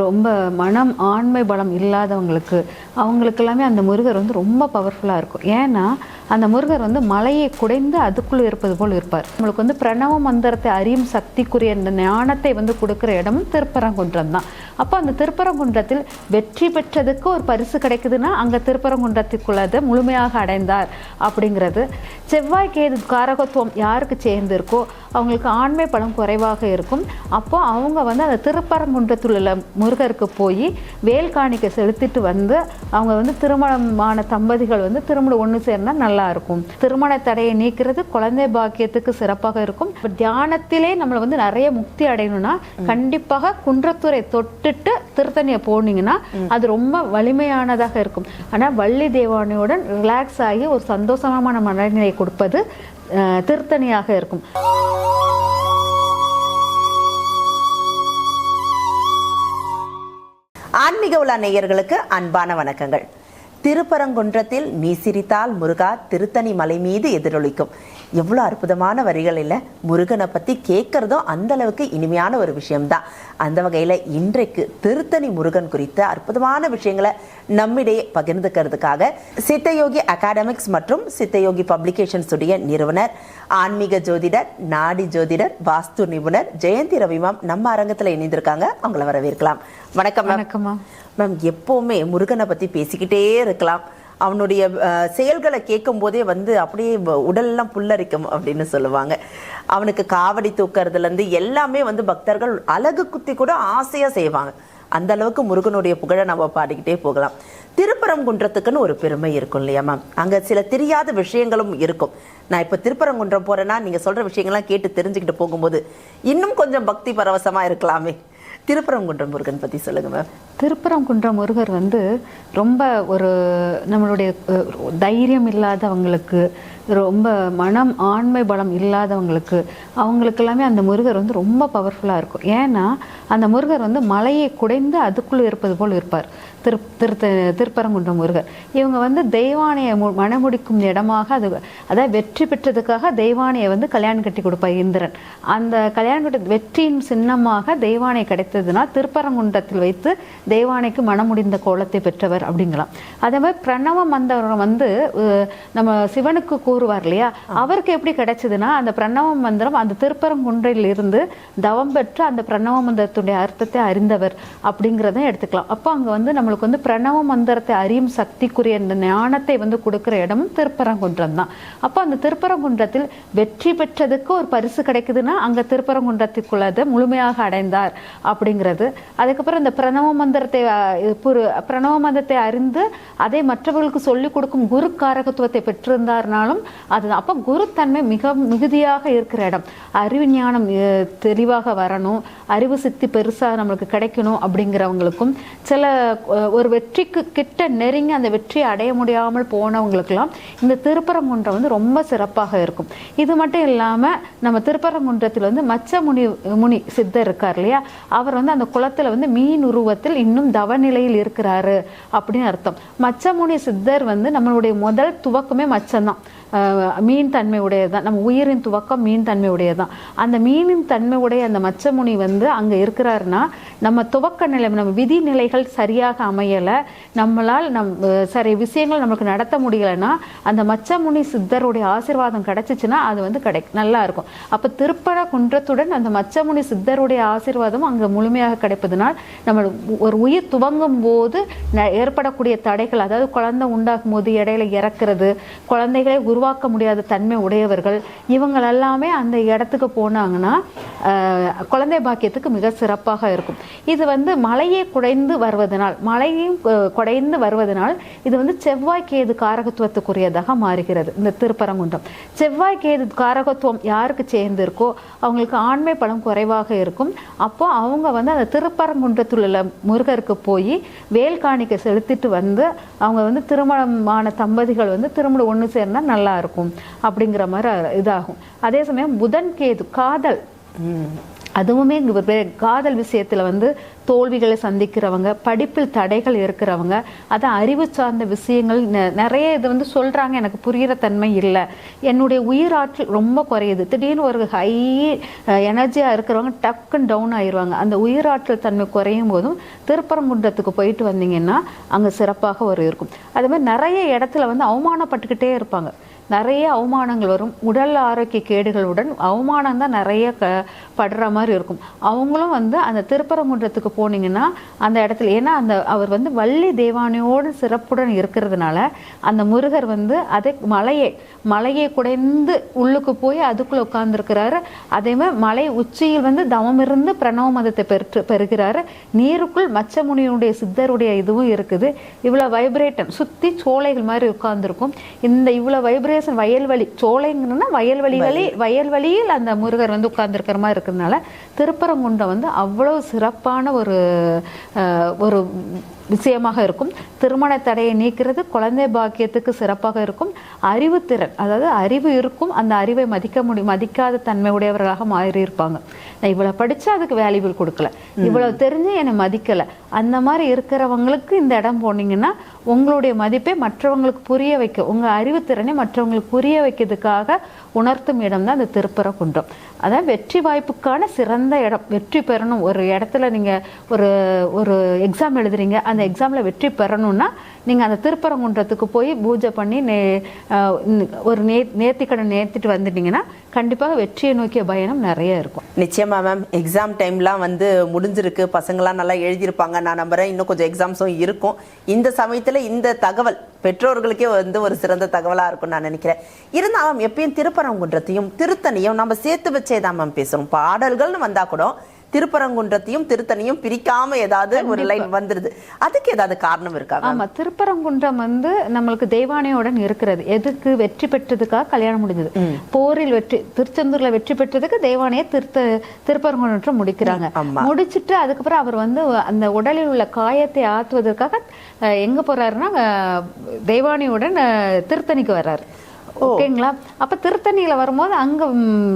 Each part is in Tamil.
ரொம்ப மனம் ஆண்மை பலம் இல்லாதவங்களுக்கு அவங்களுக்கு எல்லாமே அந்த முருகர் வந்து ரொம்ப பவர்ஃபுல்லாக இருக்கும். ஏன்னா அந்த முருகர் வந்து மலையை குடைந்து அதுக்குள்ளே இருப்பது போல் இருப்பார். நம்மளுக்கு வந்து பிரணவ மந்திரத்தை அறியும் சக்திக்குரிய அந்த ஞானத்தை வந்து கொடுக்குற இடமும் திருப்பரங்குன்றம் தான். அப்போ அந்த திருப்பரங்குன்றத்தில் வெற்றி பெற்றதுக்கு ஒரு பரிசு கிடைக்குதுன்னா அங்கே திருப்பரங்குன்றத்துக்குள்ளதை முழுமையாக அடைந்தார் அப்படிங்கிறது. செவ்வாய் கேது காரகத்துவம் யாருக்கு சேர்ந்திருக்கோ அவங்களுக்கு ஆண்மை பலம் குறைவாக இருக்கும். அப்போ அவங்க வந்து அந்த திருப்பரங்குன்றத்தில் உள்ள முருகருக்கு போய் வேல் காணிக்கை செலுத்திட்டு வந்து அவங்க வந்து திருமணமான தம்பதிகள் வந்து திருமணம் ஒன்று சேர்ந்தா நல்லா இருக்கும். திருமண தடையை நீக்கிறது குழந்தை பாக்கியத்துக்கு சிறப்பாக இருக்கும். தியானத்திலே நம்மளை வந்து நிறைய முக்தி அடையணும்னா கண்டிப்பாக குன்றத்துறை தொட்டுட்டு திருத்தணியை போனீங்கன்னா அது ரொம்ப வலிமையானதாக இருக்கும். ஆனால் வள்ளி தேவானையுடன் ரிலாக்ஸ் ஆகி ஒரு சந்தோஷமான மனநிலை கொடுப்பது திருத்தணியாக இருக்கும். ஆன்மீக உலா நேயர்களுக்கு அன்பான வணக்கங்கள். திருப்பரங்குன்றத்தில் நீ சிரித்தால் முருகா திருத்தணி மலை மீது எதிரொலிக்கும். எவ்வளோ அற்புதமான வரிகள் இல்லை முருகனை பற்றி கேட்குறதும் அந்த அளவுக்கு இனிமையான ஒரு விஷயம்தான். அந்த வகையில் இன்றைக்கு திருத்தணி முருகன் குறித்த அற்புதமான விஷயங்களை நம்மிடையே பகிர்ந்துக்கிறதுக்காக சித்தயோகி அகாடமிக்ஸ் மற்றும் சித்தயோகி பப்ளிகேஷன்ஸ் உடைய நிறுவனர் ஆன்மீக ஜோதிடர் நாடி ஜோதிடர் வாஸ்து நிபுணர் ஜெயந்தி ரவிமாம் நம்ம அரங்கத்தில் இணைந்திருக்காங்க. அவங்கள வரவேற்கலாம். வணக்கம் வணக்கம் வணக்கம்மா மேம் எப்போவுமே முருகனை பற்றி பேசிக்கிட்டே இருக்கலாம். அவனுடைய செயல்களை கேட்கும் போதே வந்து அப்படியே உடல்லாம் புல்லரிக்கும் அப்படின்னு சொல்லுவாங்க. அவனுக்கு காவடி தூக்கறதுலேருந்து எல்லாமே வந்து பக்தர்கள் அழகு குத்தி கூட ஆசையாக செய்வாங்க. அந்த அளவுக்கு முருகனுடைய புகழை நம்ம பாடிக்கிட்டே போகலாம். திருப்பரங்குன்றத்துக்குன்னு ஒரு பெருமை இருக்கும் இல்லையா மேம் அங்கே சில தெரியாத விஷயங்களும் இருக்கும். நான் இப்போ திருப்பரங்குன்றம் போகிறேன்னா நீங்கள் சொல்கிற விஷயங்கள்லாம் கேட்டு தெரிஞ்சுக்கிட்டு போகும்போது இன்னும் கொஞ்சம் பக்தி பரவசமாக இருக்கலாமே. திருப்பரங்குன்றம் முருகன் பற்றி சொல்லுங்க மேம் திருப்பரங்குன்ற முருகர் வந்து ரொம்ப ஒரு நம்மளுடைய தைரியம் இல்லாதவங்களுக்கு ரொம்ப மனம் ஆண்மை பலம் இல்லாதவங்களுக்கு அவங்களுக்கு எல்லாமே அந்த முருகர் வந்து ரொம்ப பவர்ஃபுல்லாக இருக்கும். ஏன்னா அந்த முருகர் வந்து மலையை குடைந்து அதுக்குள்ளே இருப்பது போல் இருப்பார். திரு திருத்த திருப்பரங்குன்றம் முருகர். இவங்க வந்து தெய்வானையை மு- மணமுடிக்கும் இடமாக அது அதாவது வெற்றி பெற்றதுக்காக தெய்வானையை வந்து கல்யாணம் கட்டி கொடுப்பார் இந்திரன். அந்த கல்யாணம் கட்டி வெற்றியின் சின்னமாக தெய்வானை கிடைத்ததுன்னா திருப்பரங்குன்றத்தில் வைத்து தெய்வானைக்கு மனமுடிந்த கோலத்தை பெற்றவர் அப்படிங்கலாம். அதே மாதிரி பிரணவ மந்திரம் வந்து நம்ம சிவனுக்கு கூறுவார் இல்லையா? அவருக்கு எப்படி கிடைச்சதுன்னா அந்த பிரணவ மந்திரம் அந்த திருப்பரங்குன்றில் இருந்து தவம் பெற்று அந்த பிரணவ மந்திரத்துடைய அர்த்தத்தை அறிந்தவர் அப்படிங்கிறத எடுத்துக்கலாம். அப்போ அங்க வந்து நம்மளுக்கு வந்து பிரணவ மந்திரத்தை அறியும் சக்திக்குரிய அந்த ஞானத்தை வந்து கொடுக்குற இடமும் திருப்பரங்குன்றம் தான். அப்போ அந்த திருப்பரங்குன்றத்தில் வெற்றி பெற்றதுக்கு ஒரு பரிசு கிடைக்குதுன்னா அங்க திருப்பரங்குன்றத்துக்குள்ளதை முழுமையாக அடைந்தார் அப்படிங்கிறது. அதுக்கப்புறம் இந்த பிரணவ மந்திரத்தை பிரணவ மந்திரத்தை அறிந்து அதை மற்றவர்களுக்கு சொல்லிக் கொடுக்கும் குரு காரகத்துவத்தை பெற்றிருந்தார்னாலும் அதுதான். அப்போ குருத்தன்மை மிக மிகுதியாக இருக்கிற இடம். அறிவு ஞானம் தெளிவாக வரணும். அறிவு சித்தி பெருசாக நம்மளுக்கு கிடைக்கணும் அப்படிங்கிறவங்களுக்கும் சில ஒரு வெற்றிக்கு கிட்ட நெருங்கி அந்த வெற்றியை அடைய முடியாமல் போனவங்களுக்கெல்லாம் இந்த திருப்பரங்குன்றம் வந்து ரொம்ப சிறப்பாக இருக்கும். இது மட்டும் இல்லாம நம்ம திருப்பரங்குன்றத்தில் வந்து மச்ச முனி முனி சித்தர் இருக்கார் இல்லையா? அவர் வந்து அந்த குளத்துல வந்து மீன் உருவத்தில் இன்னும் தவநிலையில் இருக்கிறாரு அப்படின்னு அர்த்தம். மச்சமுனி சித்தர் வந்து நம்மளுடைய முதல் துவக்கமே மச்சம்தான். மீன் தன்மை உடையதுதான். நம்ம உயிரின் துவக்கம் மீன் தன்மை உடையதுதான். அந்த மீனின் தன்மை உடைய அந்த மச்சமுனி வந்து அங்கே இருக்கிறாருன்னா நம்ம துவக்க நிலை நம்ம விதி நிலைகள் சரியாக அமையலை நம்மளால் நம் சரி விஷயங்கள் நம்மளுக்கு நடத்த முடியலைன்னா அந்த மச்சமுனி சித்தருடைய ஆசிர்வாதம் கிடைச்சிச்சுன்னா அது வந்து கிடை நல்லா இருக்கும். அப்போ திருப்பர குன்றத்துடன் அந்த மச்சமுனி சித்தருடைய ஆசீர்வாதம் அங்கே முழுமையாக கிடைப்பதனால் நம்ம ஒரு உயிர் துவங்கும் போது ந- ஏற்படக்கூடிய தடைகள் அதாவது குழந்தை உண்டாகும் போது இடையில இறக்குறது குழந்தைகளை உருவாக்க முடியாத தன்மை உடையவர்கள் இவங்க எல்லாமே அந்த இடத்துக்கு போனாங்கன்னா குழந்தை பாக்கியத்துக்கு மிக சிறப்பாக இருக்கும். இது வந்து மழையே குடைந்து வருவதனால் மலையும் குடைந்து வருவதனால் இது வந்து செவ்வாய் கேது காரகத்துவத்துக்குரியதாக மாறுகிறது. இந்த திருப்பரங்குன்றம். செவ்வாய் கேது காரகத்துவம் யாருக்கு சேர்ந்திருக்கோ அவங்களுக்கு ஆண்மை பலம் குறைவாக இருக்கும். அப்போ அவங்க வந்து அந்த திருப்பரங்குன்றத்தில் உள்ள முருகருக்கு போய் வேல் காணிக்கை செலுத்திட்டு வந்து அவங்க வந்து திருமணமான தம்பதிகள் வந்து திருமணம் ஒன்று சேர்ந்தால் நல்லா இருக்கும். அப்படிங்கிற மாதிரி இதாகும். அதே சமயம் புதன் கேது காதல். அதுவுமே காதல் விஷயத்தில் வந்து தோல்விகளை சந்திக்கிறவங்க படிப்பில் தடைகள் இருக்கிறவங்க அதை அறிவு சார்ந்த விஷயங்கள் நெ- நிறைய இது வந்து சொல்கிறாங்க எனக்கு புரிகிற தன்மை இல்லை. என்னுடைய உயிராற்றல் ரொம்ப குறையுது. திடீர்னு ஒரு ஹை எனர்ஜியாக இருக்கிறவங்க டக்குன்னு டவுன் ஆயிடுவாங்க அந்த உயிராற்றல் தன்மை குறையும் போதும் திருப்பரங்குன்றத்துக்கு போயிட்டு வந்தீங்கன்னா அங்கே சிறப்பாக ஒரு இருக்கும். அதே மாதிரி நிறைய இடத்துல வந்து அவமானப்பட்டுக்கிட்டே இருப்பாங்க. நிறைய அவமானங்கள் வரும். உடல் ஆரோக்கிய கேடுகளுடன் அவமானம் தான் நிறைய க படுற மாதிரி இருக்கும். அவங்களும் வந்து அந்த திருப்பரங்குன்றத்துக்கு போனீங்கன்னா அந்த இடத்துல ஏன்னா அந்த அவர் வந்து வள்ளி தேவானையோடு சிறப்புடன் இருக்கிறதுனால அந்த முருகர் வந்து அதே மலையை மலையை குடைந்து உள்ளுக்கு போய் அதுக்குள்ளே உட்கார்ந்துருக்கிறாரு. அதே மாதிரி மலை உச்சியில் வந்து தவம் இருந்து பிரணவ மதத்தை பெற்று பெறுகிறாரு. நீருக்குள் மச்சமுனியுடைய சித்தருடைய இதுவும் இருக்குது. இவ்வளோ வைப்ரேட்டன் சுற்றி சோலைகள் மாதிரி உட்கார்ந்துருக்கும். இந்த இவ்வளோ வைப்ரேட் வைப்ரேஷன் வயல்வெளி சோலைங்கன்னா வயல்வெளிகளி வயல்வெளியில் அந்த முருகர் வந்து உட்கார்ந்துருக்கிற மாதிரி இருக்கிறதுனால திருப்பரங்குன்றம் வந்து அவ்வளவு சிறப்பான ஒரு ஒரு விஷயமாக இருக்கும். திருமண தடையை நீக்கிறது குழந்தை பாக்கியத்துக்கு சிறப்பாக இருக்கும். அறிவுத்திறன் அதாவது அறிவு இருக்கும். அந்த அறிவை மதிக்க முடியும் மதிக்காத தன்மை உடையவர்களாக மாறி இருப்பாங்க நான் இவ்வளவு படிச்சா அதுக்கு வேல்யூபிள் கொடுக்கல. இவ்வளவு தெரிஞ்சு என்னை மதிக்கல. அந்த மாதிரி இருக்கிறவங்களுக்கு இந்த இடம் போனீங்கன்னா உங்களுடைய மதிப்பை மற்றவங்களுக்கு புரிய வைக்க உங்க அறிவுத்திறனை மற்றவங்களுக்கு புரிய வைக்கிறதுக்காக உணர்த்தும் இடம் தான் இந்த திருப்பரங்குன்றம். அதான் வெற்றி வாய்ப்புக்கான சிறந்த இடம். வெற்றி பெறணும். ஒரு இடத்துல நீங்கள் ஒரு ஒரு எக்ஸாம் எழுதுறீங்க. அந்த எக்ஸாமில் வெற்றி பெறணும்னா நீங்கள் அந்த திருப்பரங்குன்றத்துக்கு போய் பூஜை பண்ணி நே ஒரு நே நேர்த்திக்கடன் நேர்த்திட்டு வந்துட்டீங்கன்னா கண்டிப்பாக வெற்றியை நோக்கிய பயணம் நிறைய இருக்கும். நிச்சயமாக மேம் எக்ஸாம் டைம்லாம் வந்து முடிஞ்சிருக்கு. பசங்களாம் நல்லா எழுதியிருப்பாங்க. நான் நம்புகிறேன் இன்னும் கொஞ்சம் எக்ஸாம்ஸும் இருக்கும். இந்த சமயத்தில் இந்த தகவல் பெற்றோர்களுக்கே வந்து ஒரு சிறந்த தகவலாக இருக்கும் நான் நினைக்கிறேன். இருந்தாலும் எப்பயும் திருப்பரங்குன்றத்தையும் திருத்தணியும் நம்ம சேர்த்து வச்ச தான் மேம் பேசுறோம். பாடல்கள்னு வந்தா கூட திருப்பரங்குன்றத்தையும் திருத்தணியும் பிரிக்காம ஏதாவது ஒரு லைன் வந்துருது. அதுக்கு ஏதாவது காரணம் இருக்கா ஆமா திருப்பரங்குன்றம் வந்து நம்மளுக்கு தெய்வானையுடன் இருக்கிறது. எதுக்கு வெற்றி பெற்றதுக்காக கல்யாணம் முடிஞ்சது? போரில் வெற்றி திருச்செந்தூர்ல வெற்றி பெற்றதுக்கு தெய்வானையை திருத்த திருப்பரங்குன்றம் முடிக்கிறாங்க. முடிச்சிட்டு அதுக்கப்புறம் அவர் வந்து அந்த உடலில் உள்ள காயத்தை ஆத்துவதற்காக எங்க போறாருன்னா தெய்வானையுடன் திருத்தணிக்கு வர்றாரு. ஓகேங்களா? அப்ப திருத்தணியில வரும்போது அங்க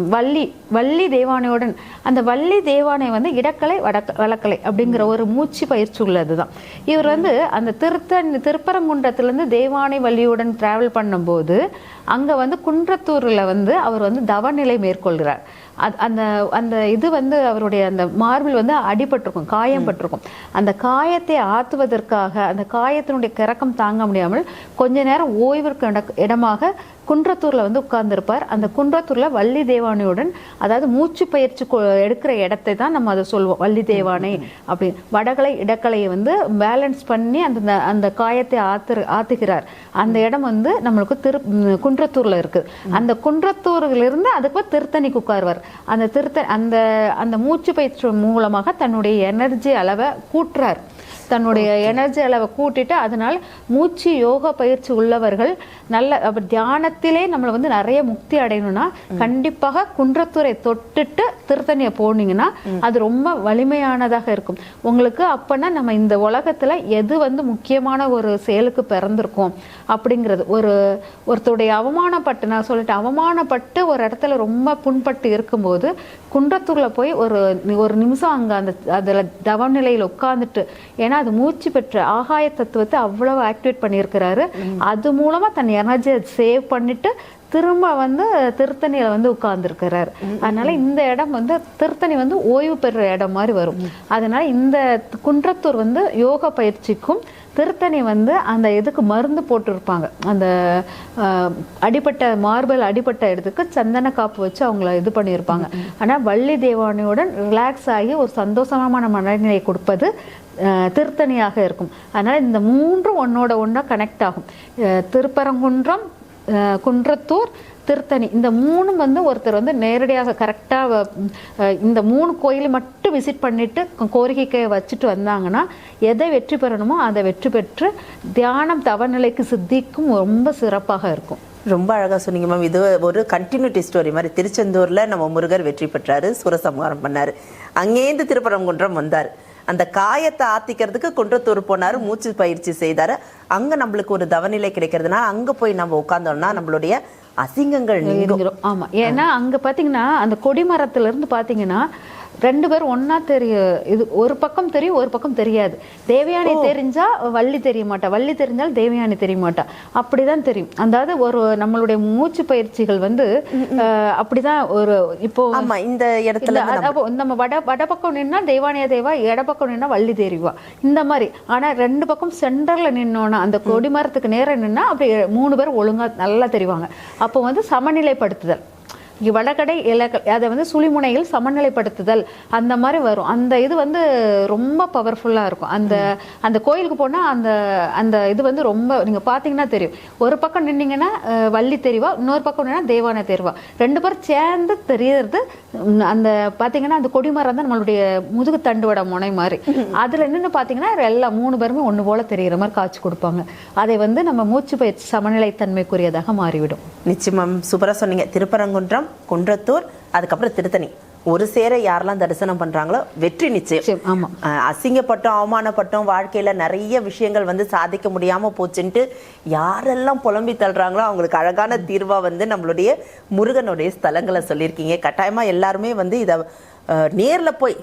வள்ளி வள்ளி தேவானையுடன் அந்த வள்ளி தேவானை வந்து இடக்கலை வடக்க வழக்கலை அப்படிங்கிற ஒரு மூச்சு பயிற்சி உள்ளதுதான். இவர் வந்து அந்த திருத்தணி திருப்பரங்குன்றத்துல இருந்து தேவானை வள்ளியுடன் டிராவல் பண்ணும்போது அங்க வந்து குன்றத்தூர்ல வந்து அவர் வந்து தவநிலை மேற்கொள்கிறார். அந்த அந்த இது வந்து அவருடைய அந்த மார்பிள் வந்து அடிபட்டிருக்கும் காயம் பட்டிருக்கும் அந்த காயத்தை ஆத்துவதற்காக அந்த காயத்தினுடைய கிறக்கம் தாங்க முடியாமல் கொஞ்ச நேரம் ஓய்விற்கு இடமாக குன்றத்தூர்ல வந்து உட்கார்ந்திருப்பார். அந்த குன்றத்தூர்ல வள்ளி தேவானையுடன் அதாவது மூச்சு பயிற்சி கொ- எடுக்கிற இடத்தை தான் நம்ம அதை சொல்லுவோம் வள்ளி தேவானை அப்படின்னு. வடகலை இடக்கலையை வந்து பேலன்ஸ் பண்ணி அந்த அந்த காயத்தை ஆத்து ஆத்துகிறார். அந்த இடம் வந்து நம்மளுக்கு திரு குன்றத்தூரில் குன்றத்தூர்ல இருக்கு. அந்த குன்றத்தூர்ல இருந்து அதுக்கு திருத்தணிக்கு உட்காருவார். அந்த திருத்த அந்த அந்த மூச்சு பயிற்சி மூலமாக தன்னுடைய எனர்ஜி அளவை கூட்டுறார். தன்னுடைய எனர்ஜி அளவை கூட்டிட்டு அதனால மூச்சு யோகா பயிற்சி உள்ளவர்கள் நல்ல தியானத்திலே நம்மளை வந்து நிறைய முக்தி அடையணும்னா கண்டிப்பாக குன்றத்தூரை தொட்டுட்டு திருத்தணியை போனீங்கன்னா அது ரொம்ப வலிமையானதாக இருக்கும். உங்களுக்கு அப்பனா நம்ம இந்த உலகத்துல எது வந்து முக்கியமான ஒரு செயலுக்கு பிறந்திருக்கோம் அப்படிங்கிறது. ஒரு ஒருத்தருடைய அவமானப்பட்டு நான் சொல்லிட்டு அவமானப்பட்டு ஒரு இடத்துல ரொம்ப புண்பட்டு இருக்கும்போது குன்றத்தூர்ல போய் ஒரு ஒரு நிமிஷம் அங்க அந்த அதுல தவநிலையில் உட்கார்ந்துட்டு ஏன்னா அது மூச்சு பெற்ற ஆகாய தத்துவத்தை அவ்வளவு ஆக்டிவேட் பண்ணியிருக்கிறாரு. அது மூலமா தன் எனர்ஜியை சேவ் பண்ணிட்டு திரும்ப வந்து திருத்தணியில வந்து உட்கார்ந்துருக்கிறாரு. அதனால இந்த இடம் வந்து திருத்தணி வந்து ஓய்வு பெறுற இடம் மாதிரி வரும். அதனால இந்த குன்றத்தூர் வந்து யோகா பயிற்சிக்கும் திருத்தணி வந்து அந்த இதுக்கு மருந்து போட்டிருப்பாங்க. அந்த ஆஹ், அடிபட்ட மார்பல் அடிபட்ட இடத்துக்கு சந்தன காப்பு வச்சு அவங்கள இது பண்ணியிருப்பாங்க. ஆனா வள்ளி தேவானையுடன் ரிலாக்ஸ் ஆகி ஒரு சந்தோஷமான மனநிலையை கொடுப்பது திருத்தணியாக இருக்கும். அதனால இந்த மூன்றும் ஒன்னோட ஒன்றா கனெக்ட் ஆகும். திருப்பரங்குன்றம் குன்றத்தூர் திருத்தணி. இந்த மூணும் வந்து ஒருத்தர் வந்து நேரடியாக கரெக்டாக இந்த மூணு கோயில் மட்டும் விசிட் பண்ணிவிட்டு கோரிக்கையை வச்சுட்டு வந்தாங்கன்னா எதை வெற்றி பெறணுமோ அதை வெற்றி பெற்று தியானம் தவநிலைக்கு சித்திக்கும் ரொம்ப சிறப்பாக இருக்கும். ரொம்ப அழகா சொன்னீங்க மேம் இது ஒரு கண்டினியூட்டி ஸ்டோரி மாதிரி. திருச்செந்தூரில் நம்ம முருகர் வெற்றி பெற்றார் சூரசம்ஹாரம் பண்ணார். அங்கேருந்து திருப்பரங்குன்றம் வந்தார். அந்த காயத்தை ஆத்திக்கிறதுக்கு குன்றத்தூர் போனார் மூச்சு பயிற்சி செய்தாரு. அங்க நம்மளுக்கு ஒரு தவநிலை கிடைக்கிறதுனால அங்க போய் நம்ம உட்கார்ந்தோம்னா நம்மளுடைய அசிங்கங்கள் நீங்கும். ஆமாம் ஆமா. ஏன்னா அங்க பாத்தீங்கன்னா அந்த கொடிமரத்துலேருந்து இருந்து பாத்தீங்கன்னா ரெண்டு பேரும் ஒண்ணா தெரிய இது ஒரு பக்கம் தெரியும் ஒரு பக்கம் தெரியாது. தேவயானி தெரிஞ்சா வள்ளி தெரிய மாட்டா. வள்ளி தெரிஞ்சால் தேவயானி தெரிய மாட்டா. அப்படிதான் தெரியும். அதாவது ஒரு நம்மளுடைய மூச்சு பயிற்சிகள் வந்து அஹ், அப்படிதான் ஒரு இப்போ இந்த இடத்துல அப்போ நம்ம வட வட பக்கம் நின்னா தெய்வானிய தேவா இட பக்கம் நின்னா வள்ளி தெரிவா. இந்த மாதிரி. ஆனா ரெண்டு பக்கம் சென்டர்ல நின்னோன்னா அந்த கொடி மரத்துக்கு நேரா நின்னா அப்படி மூணு பேர் ஒழுங்கா நல்லா தெரிவாங்க. அப்போ வந்து சமநிலைப்படுத்துதல். வடகடை இலக்க அதை வந்து சுழிமுனையில் சமநிலைப்படுத்துதல் அந்த மாதிரி வரும். அந்த இது வந்து ரொம்ப பவர்ஃபுல்லா இருக்கும். அந்த அந்த கோயிலுக்கு போனா அந்த அந்த இது வந்து ரொம்ப நீங்க பாத்தீங்கன்னா தெரியும். ஒரு பக்கம் நின்னீங்கன்னா வள்ளி தெரிவா இன்னொரு பக்கம் நின்னா தேவான தெரிவா. ரெண்டு பேரும் சேர்ந்து தெரியறது அந்த பாத்தீங்கன்னா அந்த கொடிமரம் தான் நம்மளுடைய முதுகு தண்டுவட முனை மாதிரி. அதுல நின்று பாத்தீங்கன்னா எல்லாம் மூணு பேருமே ஒண்ணு போல தெரிகிற மாதிரி காட்சி கொடுப்பாங்க. அதை வந்து நம்ம மூச்சு பயிற்சி சமநிலைத்தன்மைக்குரியதாக மாறிவிடும். நிச்சயமாம். சூப்பரா சொன்னீங்க. திருப்பரங்குன்றம் குன்றத்தூர் அதுக்கப்புறம் திருத்தணி. ஒரு சேர யாரெல்லாம் தரிசனம் பண்றாங்களோ வெற்றி நிச்சயம். அசிங்கப்பட்டோம் அவமானப்பட்டோம் வாழ்க்கையில நிறைய விஷயங்கள் வந்து சாதிக்க முடியாம போச்சுன்ட்டு யாரெல்லாம் புலம்பி தள்ளுறாங்களோ அவங்களுக்கு அழகான தீர்வா வந்து நம்மளுடைய முருகனுடைய ஸ்தலங்களை சொல்லியிருக்கீங்க. கட்டாயமா எல்லாருமே வந்து இத நேர்ல போய்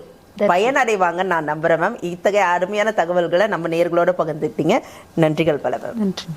பயனடைவாங்கன்னு நான் நம்புறேன் மேம். இத்தகைய அருமையான தகவல்களை நம்ம நேர்களோட பகிர்ந்துக்கிட்டீங்க. நன்றிகள் பல மேம். நன்றி.